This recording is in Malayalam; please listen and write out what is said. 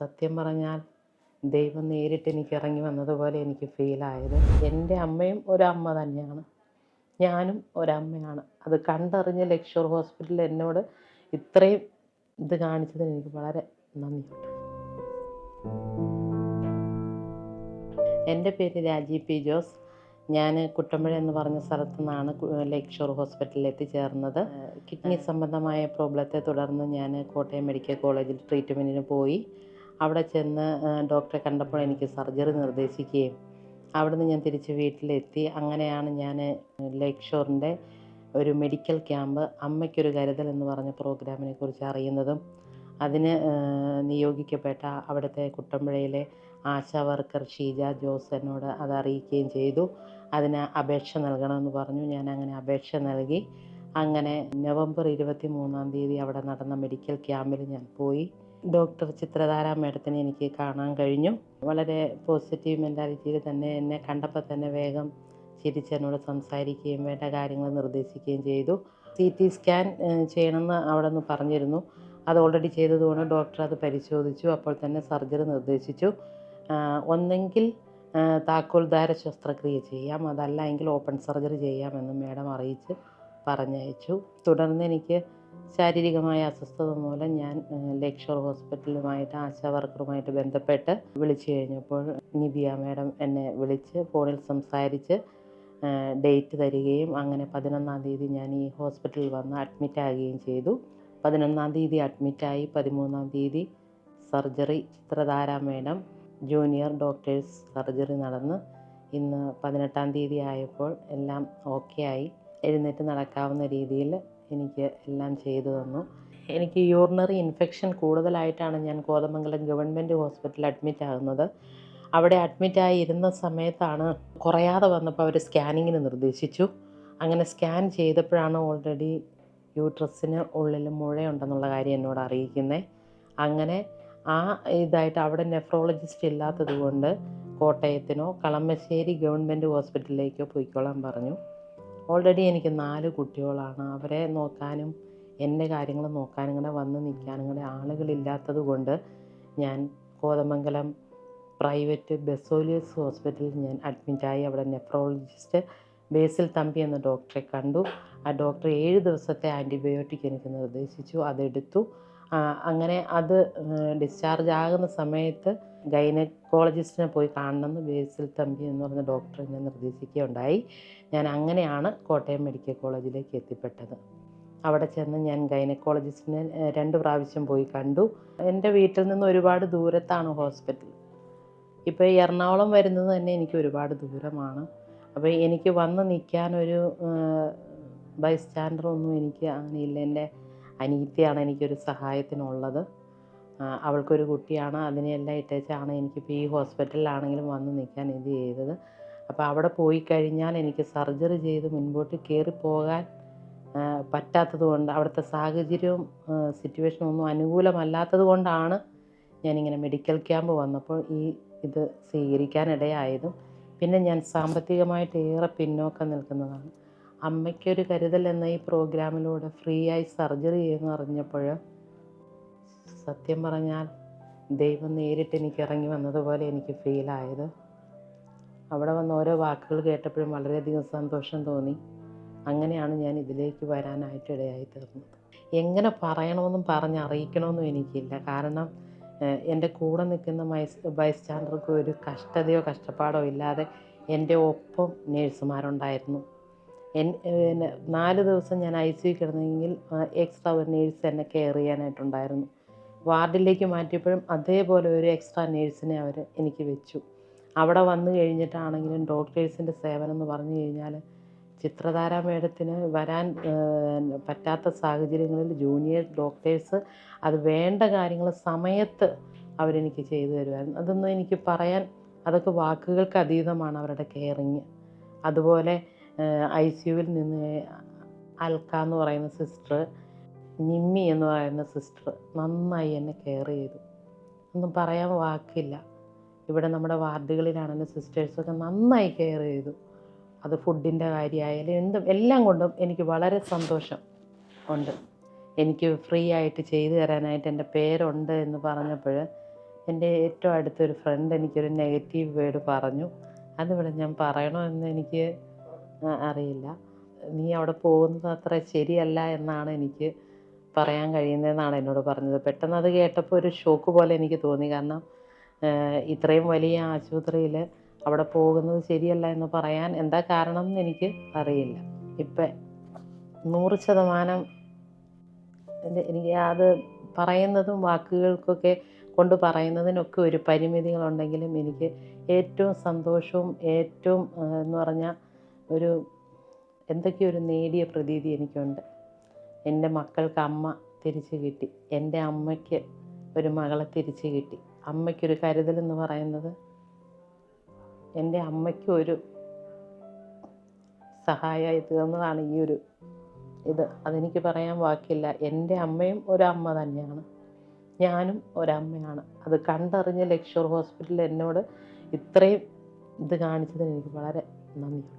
സത്യം പറഞ്ഞാൽ ദൈവം നേരിട്ട് എനിക്ക് ഇറങ്ങി വന്നതുപോലെ എനിക്ക് ഫീലായത് എന്റെ അമ്മയും ഒരമ്മ തന്നെയാണ്. ഞാനും ഒരമ്മയാണ് അത് കണ്ടറിഞ്ഞ ലക്ഷർ ഹോസ്പിറ്റലിൽ എന്നോട് ഇത്രയും ഇത് കാണിച്ചതിന് എനിക്ക് വളരെ നന്ദിയുണ്ട്. എന്റെ പേര് രാജീവ് പി ജോസ്. ഞാൻ കുട്ടമ്പഴ എന്ന് പറഞ്ഞ സ്ഥലത്തു നിന്നാണ് ലേക്ക് ഷോർ ഹോസ്പിറ്റലിൽ എത്തിച്ചേർന്നത്. കിഡ്നി സംബന്ധമായ പ്രോബ്ലത്തെ തുടർന്ന് ഞാൻ കോട്ടയം മെഡിക്കൽ കോളേജിൽ ട്രീറ്റ്മെന്റിന് പോയി. അവിടെ ചെന്ന് ഡോക്ടറെ കണ്ടപ്പോൾ എനിക്ക് സർജറി നിർദ്ദേശിക്കുകയും അവിടുന്ന് ഞാൻ തിരിച്ച് വീട്ടിലെത്തി. അങ്ങനെയാണ് ഞാൻ ലേക്ക് ഷോറിന്റെ ഒരു മെഡിക്കൽ ക്യാമ്പ് അമ്മയ്ക്കൊരു കരുതൽ എന്ന് പറഞ്ഞ പ്രോഗ്രാമിനെ കുറിച്ച് അറിയുന്നതും അതിന് നിയോഗിക്കപ്പെട്ട അവിടുത്തെ കുട്ടമ്പുഴയിലെ ആശാ വർക്കർ ഷീജ ജോസ് എന്നോട് അത് അറിയിക്കുകയും ചെയ്തു. അതിന് അപേക്ഷ നൽകണമെന്ന് പറഞ്ഞു. ഞാൻ അങ്ങനെ അപേക്ഷ നൽകി. അങ്ങനെ നവംബർ ഇരുപത്തി മൂന്നാം തീയതി അവിടെ നടന്ന മെഡിക്കൽ ക്യാമ്പിൽ ഞാൻ പോയി. ഡോക്ടർ ചിത്രധാര മേഡത്തിനെ എനിക്ക് കാണാൻ കഴിഞ്ഞു. വളരെ പോസിറ്റീവ് മെന്റാലിറ്റിയിൽ തന്നെ എന്നെ കണ്ടപ്പോൾ തന്നെ വേഗം ചിരിച്ചെന്നോട് സംസാരിക്കുകയും വേണ്ട കാര്യങ്ങൾ നിർദ്ദേശിക്കുകയും ചെയ്തു. സി ടി സ്കാൻ ചെയ്യണമെന്ന് അവിടെ നിന്ന് പറഞ്ഞിരുന്നു. അത് ഓൾറെഡി ചെയ്തതുകൊണ്ട് ഡോക്ടർ അത് പരിശോധിച്ചു. അപ്പോൾ തന്നെ സർജറി നിർദ്ദേശിച്ചു. ഒന്നെങ്കിൽ താക്കോൽദാര ശസ്ത്രക്രിയ ചെയ്യാം. അതല്ല എങ്കിൽ ഓപ്പൺ സർജറി ചെയ്യാമെന്ന് മേഡം അറിയിച്ച് പറഞ്ഞയച്ചു. തുടർന്ന് എനിക്ക് ശാരീരികമായ അസ്വസ്ഥത മൂലം ഞാൻ ലേക്ഷോർ ഹോസ്പിറ്റലുമായിട്ട് ആശാ വർക്കറുമായിട്ട് ബന്ധപ്പെട്ട് വിളിച്ചു കഴിഞ്ഞപ്പോൾ നിബിയ മാഡം എന്നെ വിളിച്ച് ഫോണിൽ സംസാരിച്ച് ഡേറ്റ് തരികയും അങ്ങനെ പതിനൊന്നാം തീയതി ഞാൻ ഈ ഹോസ്പിറ്റലിൽ വന്ന് അഡ്മിറ്റ് ആകുകയും ചെയ്തു. പതിനൊന്നാം തീയതി അഡ്മിറ്റായി പതിമൂന്നാം തീയതി surgery Chitradhara madam junior doctors surgery നടന്ന് ഇന്ന് പതിനെട്ടാം തീയതി ആയപ്പോൾ എല്ലാം ഓക്കെ ആയി. എഴുന്നേറ്റ് നടക്കാവുന്ന രീതിയിൽ എനിക്ക് എല്ലാം ചെയ്തു തന്നു. എനിക്ക് യൂറിനറി ഇൻഫെക്ഷൻ കൂടുതലായിട്ടാണ് ഞാൻ കോതമംഗലം ഗവൺമെന്റ് ഹോസ്പിറ്റലിൽ അഡ്മിറ്റ് ആകുന്നത്. അവിടെ അഡ്മിറ്റായി ഇരുന്ന സമയത്താണ് കുറയാതെ വന്നപ്പോൾ അവർ സ്കാനിങ്ങിന് നിർദ്ദേശിച്ചു. അങ്ങനെ സ്കാൻ ചെയ്തപ്പോഴാണ് ഓൾറെഡി യൂട്രസിന് ഉള്ളിൽ മുഴയുണ്ടെന്നുള്ള കാര്യം എന്നോട് അറിയിക്കുന്നത് അങ്ങനെ ആ ഇതായിട്ട് അവിടെ നെഫ്രോളജിസ്റ്റ് ഇല്ലാത്തത് കൊണ്ട് കോട്ടയത്തിനോ കളമശ്ശേരി ഗവൺമെന്റ് ഹോസ്പിറ്റലിലേക്കോ പോയിക്കോളാൻ പറഞ്ഞു. ഓൾറെഡി എനിക്ക് നാല് കുട്ടികളാണ്. അവരെ നോക്കാനും എന്റെ കാര്യങ്ങൾ നോക്കാനും കൂടെ വന്ന് നിൽക്കാനും കൂടെ ആളുകളില്ലാത്തത് കൊണ്ട് ഞാൻ കോതമംഗലം പ്രൈവറ്റ് ബെസോലിയസ് ഹോസ്പിറ്റലിൽ ഞാൻ അഡ്മിറ്റായി അവിടെ നെഫ്രോളജിസ്റ്റ് ബേസിൽ തമ്പി എന്ന ഡോക്ടറെ കണ്ടു. ആ ഡോക്ടർ ഏഴ് ദിവസത്തെ ആന്റിബയോട്ടിക് എനിക്ക് നിർദ്ദേശിച്ചു. അതെടുത്തു. അങ്ങനെ അത് ഡിസ്ചാർജ് ആകുന്ന സമയത്ത് ഗൈനക്കോളജിസ്റ്റിനെ പോയി കാണണമെന്ന് ബേസിൽ തമ്പി എന്ന് പറഞ്ഞ ഡോക്ടർ എന്നെ നിർദ്ദേശിക്കുകയുണ്ടായി. ഞാൻ അങ്ങനെയാണ് കോട്ടയം മെഡിക്കൽ കോളേജിലേക്ക് എത്തിപ്പെട്ടത്. അവിടെ ചെന്ന് ഞാൻ ഗൈനക്കോളജിസ്റ്റിനെ രണ്ട് പ്രാവശ്യം പോയി കണ്ടു. എന്റെ വീട്ടിൽ നിന്ന് ഒരുപാട് ദൂരത്താണ് ഹോസ്പിറ്റൽ. ഇപ്പോൾ എറണാകുളം വരുന്നത് തന്നെ എനിക്ക് ഒരുപാട് ദൂരമാണ്. അപ്പോൾ എനിക്ക് വന്ന് നിൽക്കാനൊരു ബൈ സ്റ്റാൻഡറൊന്നും എനിക്ക് അങ്ങനെയില്ല എന്റെ അനീത്തിയാണ് എനിക്കൊരു സഹായത്തിനുള്ളത്. അവൾക്കൊരു കുട്ടിയാണ്. അതിനെല്ലാം ഇട്ടേച്ചാണ് എനിക്കിപ്പോൾ ഈ ഹോസ്പിറ്റലിലാണെങ്കിലും വന്ന് നിൽക്കാൻ ഇത് ചെയ്തത്. അപ്പോൾ അവിടെ പോയി കഴിഞ്ഞാൽ എനിക്ക് സർജറി ചെയ്ത് മുൻപോട്ട് കയറി പോകാൻ പറ്റാത്തത് കൊണ്ട് അവിടുത്തെ സാഹചര്യവും സിറ്റുവേഷനും ഒന്നും അനുകൂലമല്ലാത്തത് കൊണ്ടാണ് ഞാനിങ്ങനെ മെഡിക്കൽ ക്യാമ്പ് വന്നപ്പോൾ ഈ ഇത് സ്വീകരിക്കാനിടയായതും പിന്നെ ഞാൻ സാമ്പത്തികമായിട്ട് ഏറെ പിന്നോക്കം നിൽക്കുന്നതാണ്. അമ്മയ്ക്കൊരു കരുതൽ എന്ന ഈ പ്രോഗ്രാമിലൂടെ ഫ്രീ ആയി സർജറി ചെയ്യുമെന്ന് അറിഞ്ഞപ്പോൾ സത്യം പറഞ്ഞാൽ ദൈവം നേരിട്ട് എനിക്ക് ഇറങ്ങി വന്നതുപോലെ എനിക്ക് ഫീലായത് അവിടെ വന്ന ഓരോ വാക്കുകൾ കേട്ടപ്പോഴും വളരെയധികം സന്തോഷം തോന്നി. അങ്ങനെയാണ് ഞാൻ ഇതിലേക്ക് വരാനായിട്ട് ഇടയായി തീർന്നത്. എങ്ങനെ പറയണമെന്നും പറഞ്ഞ് അറിയിക്കണമെന്നും എനിക്കില്ല. കാരണം എന്റെ കൂടെ നിൽക്കുന്ന മൈസ് ബൈസ്റ്റാൻഡർക്ക് ഒരു കഷ്ടതയോ കഷ്ടപ്പാടോ ഇല്ലാതെ എന്റെ ഒപ്പം നേഴ്സുമാരുണ്ടായിരുന്നു എൻ നാല് ദിവസം ഞാൻ ഐ സി കിടന്നെങ്കിൽ എക്സ്ട്രാ ഒരു നേഴ്സ് എന്നെ കെയർ ചെയ്യാനായിട്ടുണ്ടായിരുന്നു. വാർഡിലേക്ക് മാറ്റിയപ്പോഴും അതേപോലെ ഒരു എക്സ്ട്രാ നേഴ്സിനെ അവർ എനിക്ക് വെച്ചു. അവിടെ വന്നു കഴിഞ്ഞിട്ടാണെങ്കിലും ഡോക്ടേഴ്സിന്റെ സേവനം എന്ന് പറഞ്ഞു കഴിഞ്ഞാൽ ചിത്രധാര മേഡത്തിന് വരാൻ പറ്റാത്ത സാഹചര്യങ്ങളിൽ ജൂനിയർ ഡോക്ടേഴ്സ് അത് വേണ്ട കാര്യങ്ങൾ സമയത്ത് അവരെനിക്ക് ചെയ്തു തരുമായിരുന്നു. അതൊന്നും എനിക്ക് പറയാൻ അതൊക്കെ വാക്കുകൾക്ക് അതീതമാണ് അവരുടെ കെയറിങ് അതുപോലെ ഐ സിയുവിൽ നിന്ന് അൽക്ക എന്ന് പറയുന്ന സിസ്റ്റർ നിമ്മി എന്ന് പറയുന്ന സിസ്റ്റർ നന്നായി എന്നെ കെയർ ചെയ്തു. ഒന്നും പറയാൻ വാക്കില്ല. ഇവിടെ നമ്മുടെ വാർഡുകളിലാണെങ്കിലും സിസ്റ്റേഴ്സൊക്കെ നന്നായി കെയർ ചെയ്തു. അത് ഫുഡിന്റെ കാര്യമായാലും എന്തും എല്ലാം കൊണ്ടും എനിക്ക് വളരെ സന്തോഷം ഉണ്ട്. എനിക്ക് ഫ്രീ ആയിട്ട് ചെയ്തു തരാനായിട്ട് എന്റെ പേരുണ്ട് എന്ന് പറഞ്ഞപ്പോൾ എന്റെ ഏറ്റവും അടുത്തൊരു ഫ്രണ്ട് എനിക്കൊരു നെഗറ്റീവ് വേർഡ് പറഞ്ഞു. അതിവിടെ ഞാൻ പറയണമെന്ന് എനിക്ക് അറിയില്ല. നീ അവിടെ പോകുന്നത് അത്ര ശരിയല്ല എന്നാണ് എനിക്ക് പറയാൻ കഴിയുന്നതെന്നാണ് എന്നോട് പറഞ്ഞത്. പെട്ടെന്ന് അത് കേട്ടപ്പോൾ ഒരു ഷോക്ക് പോലെ എനിക്ക് തോന്നി. കാരണം ഇത്രയും വലിയ ആശുപത്രിയിൽ അവിടെ പോകുന്നത് ശരിയല്ല എന്ന് പറയാൻ എന്താ കാരണം എന്ന് എനിക്ക് അറിയില്ല. ഇപ്പം നൂറ് ശതമാനം എനിക്ക് അത് പറയുന്നതും വാക്കുകൾക്കൊക്കെ കൊണ്ട് പറയുന്നതിനൊക്കെ ഒരു പരിമിതികളുണ്ടെങ്കിലും എനിക്ക് ഏറ്റവും സന്തോഷവും ഏറ്റവും എന്ന് പറഞ്ഞാൽ ഒരു എന്തൊക്കെയോ ഒരു നേടിയ പ്രതീതി എനിക്കുണ്ട്. എന്റെ മക്കൾക്ക് അമ്മ തിരിച്ചു കിട്ടി. എന്റെ അമ്മയ്ക്ക് ഒരു മകളെ തിരിച്ചു കിട്ടി. അമ്മയ്ക്കൊരു കരുതലെന്ന് പറയുന്നത് എന്റെ അമ്മയ്ക്കും ഒരു സഹായമായി തീർന്നതാണ് ഈ ഒരു ഇത്. അതെനിക്ക് പറയാൻ വാക്കില്ല. എന്റെ അമ്മയും ഒരമ്മ തന്നെയാണ്. ഞാനും ഒരമ്മയാണ്. അത് കണ്ടറിഞ്ഞ ലക്ഷർ ഹോസ്പിറ്റലിൽ എന്നോട് ഇത്രയും ഇത് കാണിച്ചതിന് എനിക്ക് വളരെ നന്ദിയുണ്ട്